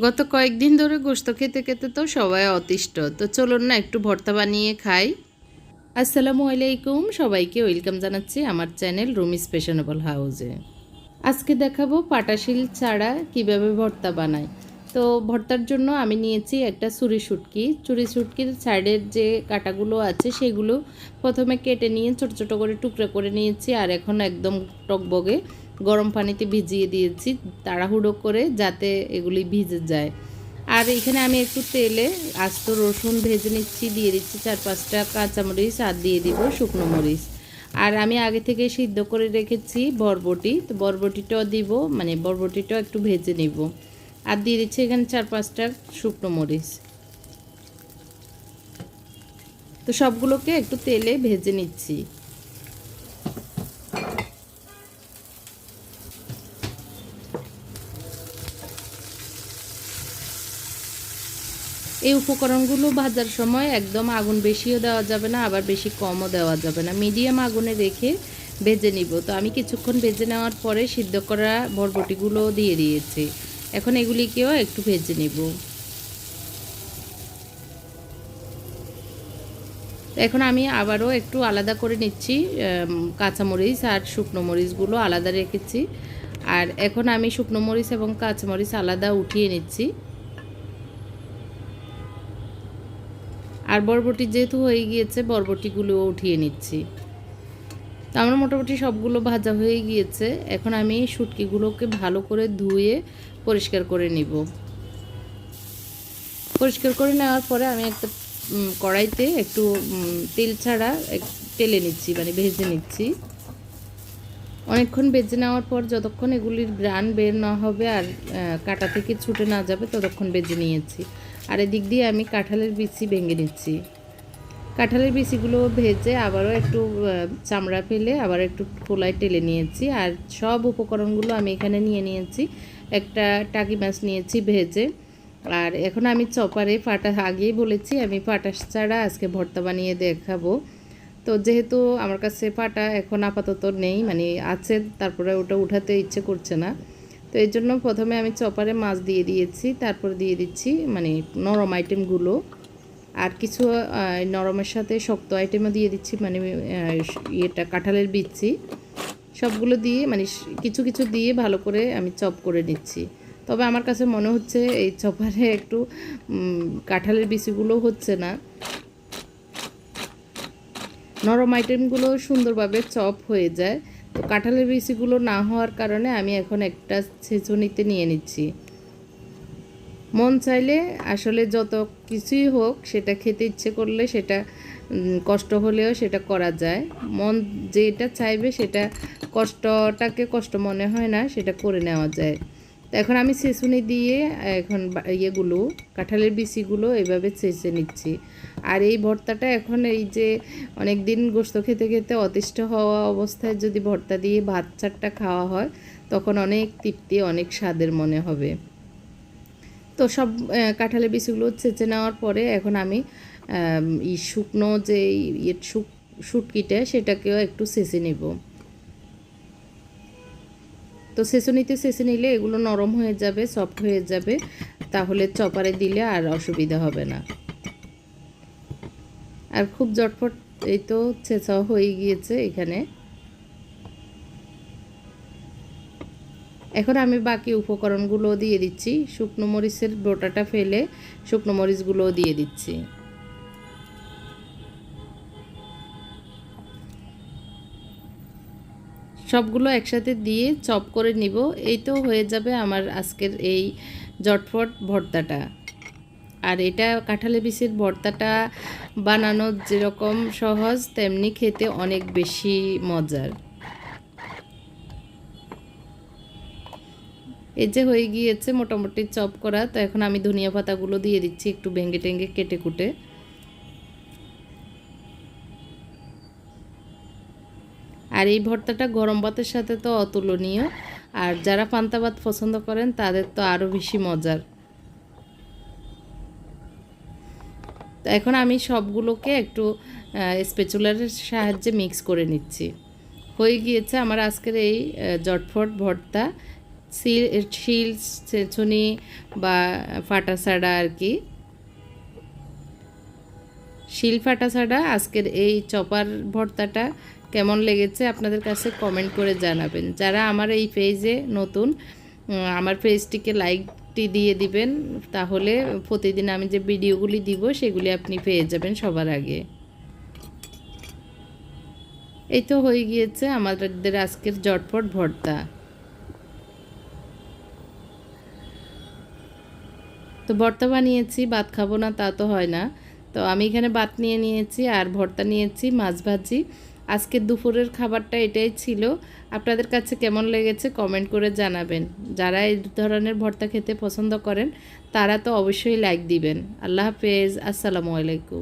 গত কয়েকদিন ধরে গোস্ত খেতে খেতে তো সবাই অতিষ্ঠ, তো চলুন না একটু ভর্তা বানিয়ে খাই। আসসালামু আলাইকুম, সবাইকে ওয়েলকাম জানাচ্ছি আমার চ্যানেল রুমি স্পেশনেবল হাউসে আজকে দেখাবো পাটাশিল ছাড়া কীভাবে ভর্তা বানায়। তো ভর্তার জন্য আমি নিয়েছি একটা চুরি শুটকি। চুরি শুটকির সাইডের যে কাটাগুলো আছে সেগুলো প্রথমে কেটে নিয়ে ছোট ছোট করে টুকরো করে নিয়েছি, আর এখন একদম টকবগে গরম পানিতে ভিজিয়ে দিয়েছি, তাড়াহুড়ো করে যাতে এগুলি ভিজে যায়। আর এখানে আমি একটু তেলে আস্ত রসুন ভেজে নিচ্ছি, দিয়ে দিচ্ছি চার পাঁচটা কাঁচামরিচ আর দিয়ে দিব শুকনো মরিচ। আর আমি আগে থেকে সিদ্ধ করে রেখেছি বরবটি, তো বরবটিটাও দিব মানে বরবটিটাও একটু ভেজে নিব। আর দিয়ে দিচ্ছি এখানে চার পাঁচটা শুকনো মরিচ। তো সবগুলোকে একটু তেলে ভেজে নিচ্ছি। এই উপকরণগুলো ভাজার সময় একদম আগুন বেশিও দেওয়া যাবে না, আবার বেশি কমও দেওয়া যাবে না। মিডিয়াম আগুনে রেখে ভেজে নিব। তো আমি কিছুক্ষণ ভেজে নেওয়ার পরে সিদ্ধ করা বরবটিগুলো দিয়ে দিয়েছি। এখন এগুলিকেও একটু ভেজে নিব। এখন আমি আবারও একটু আলাদা করে নিচ্ছি কাঁচামরিচ আর শুকনো মরিচগুলো আলাদা রেখেছি। আর এখন আমি শুকনো মরিচ এবং কাঁচামরিচ আলাদা উঠিয়ে নিচ্ছি। আর বরবটি যেহেতু হয়ে গিয়েছে, বরবটিগুলোও উঠিয়ে নিচ্ছি। তো আমার মোটামুটি সবগুলো ভাজা হয়ে গিয়েছে। এখন আমি শুটকিগুলোকে ভালো করে ধুয়ে পরিষ্কার করে নিব। পরিষ্কার করে নেওয়ার পরে আমি একটা কড়াইতে একটু তেল ছাড়া তেলে নিচ্ছি মানে ভেজে নিচ্ছি। অনেকক্ষণ বেজে নেওয়ার পর যতক্ষণ এগুলির গ্রান বের না হবে আর কাটা থেকে ছুটে না যাবে, ততক্ষণ বেজে নিয়েছি। আর এদিক দিয়ে আমি কাঁঠালের বিচি ভেঙে নিচ্ছি। কাঁঠালের বিচিগুলো ভেজে আবারও একটু চামড়া ফেলে আবার একটু খোলায় টেলে নিয়েছি। আর সব উপকরণগুলো আমি এখানে নিয়ে নিয়েছি। একটা টাকি মাছ নিয়েছি ভেজে। আর এখন আমি চপারে ফাটা, আগেই বলেছি আমি ফাটাস ছাড়া আজকে ভর্তা বানিয়ে দেখাবো। তো যেহেতু আমার কাছে পাটা এখন আপাতত নেই মানে আছে, তারপরে ওটা উঠাতে ইচ্ছে করছে না। তো এই জন্য প্রথমে আমি চপারে মাছ দিয়ে দিয়েছি, তারপর দিয়ে দিচ্ছি মানে নরম আইটেমগুলো। আর কিছু নরমের সাথে শক্ত আইটেমও দিয়ে দিচ্ছি মানে ইয়েটা কাঁঠালের বিচ্ছি সবগুলো দিয়ে মানে কিছু কিছু দিয়ে ভালো করে আমি চপ করে নিচ্ছি। তবে আমার কাছে মনে হচ্ছে এই চপারে একটু কাঁঠালের বিচিগুলো হচ্ছে না। নরম আইটেমগুলো সুন্দরভাবে চপ হয়ে যায়। তো কাঁঠালের বিচিগুলো না হওয়ার কারণে আমি এখন একটা ছেঁচুনিতে নিয়ে নিচ্ছি। মন চাইলে আসলে যত কিছুই হোক সেটা খেতে ইচ্ছে করলে সেটা কষ্ট হলেও সেটা করা যায়। মন যেটা চাইবে সেটা কষ্টটাকে কষ্ট মনে হয় না, সেটা করে নেওয়া যায়। তো এখন আমি ছেঁচুনি দিয়ে, এখন ইয়েগুলো, কাঁঠালের বিচিগুলো এভাবে চেঁচে নিচ্ছি। আর এই ভর্তাটা এখন এই যে অনেক দিন গোস্ত খেতে খেতে অতিষ্ঠ হওয়া অবস্থায় যদি ভর্তা দিয়ে ভাত চারটা খাওয়া হয়, তখন অনেক তৃপ্তি, অনেক স্বাদের মনে হবে। তো সব কাঁঠালের বিচিগুলো চেঁচে নেওয়ার পরে এখন আমি শুকনো যে ইয়ে শুক, শুটকিটা, সেটাকেও একটু চেঁচে নেব। তো নিতে শেষে নিলে এগুলো নরম হয়ে যাবে সফট হয়ে যাবে। তাহলে চপারে দিলে আর অসুবিধা হবে না। আর খুব জটফট এই তো ছেঁচাও হয়ে গিয়েছে এখানে। এখন আমি বাকি উপকরণগুলো দিয়ে দিচ্ছি। শুকনো মরিচের বোটাটা ফেলে শুকনো মরিচগুলোও দিয়ে দিচ্ছি। সবগুলো একসাথে দিয়ে চপ করে নিব। এই তো হয়ে যাবে আমার আজকের এই জটফট ভর্তাটা। আর এটা কাঁঠালে বিচির ভর্তাটা বানানো যেরকম সহজ, তেমনি খেতে অনেক বেশি মজার। এই যে হয়ে গিয়েছে মোটামুটি চপ করা, তো এখন আমি ধনিয়া পাতাগুলো দিয়ে দিচ্ছি একটু ভেঙে টেঙ্গে কেটে কুটে। আর এই ভর্তাটা গরম ভাতের সাথে তো অতুলনীয়। আর যারা পান্তা ভাত পছন্দ করেন, তাদের তো আরও বেশি মজার। তো এখন আমি সবগুলোকে একটু স্পেচুলারের সাহায্যে মিক্স করে নিচ্ছি। হয়ে গিয়েছে আমার আজকের এই জটফট ভর্তা। শিল শিল ছেঁচুনি বা ফাটাসাড়া আর কি। শিল ফাটাসাড়া আজকের এই চপার ভর্তাটা কেমন লেগেছে আপনাদের কাছে কমেন্ট করে জানাবেন। যারা আমার এই পেজে নতুন আমার পেজটিকে লাইকটি দিয়ে দিবেন, তাহলে প্রতিদিন আমি যে ভিডিওগুলি দিব, সেগুলি আপনি পেয়ে যাবেন সবার আগে। এই তো হয়ে গিয়েছে আমাদের আজকের জটপট ভর্তা। তো ভর্তা বানিয়েছি, ভাত খাব না তা তো হয় না। তো আমি এখানে ভাত নিয়ে নিয়েছি আর ভর্তা নিয়েছি, মাছ ভাজি। আজকে দুপুরের খাবারটা এটাই ছিল। আপনাদের কাছে কেমন লেগেছে কমেন্ট করে জানাবেন। যারা এই ধরনের ভর্তা খেতে পছন্দ করেন, তারা তো অবশ্যই লাইক দিবেন। আল্লাহ হাফেজ, আসসালামু আলাইকুম।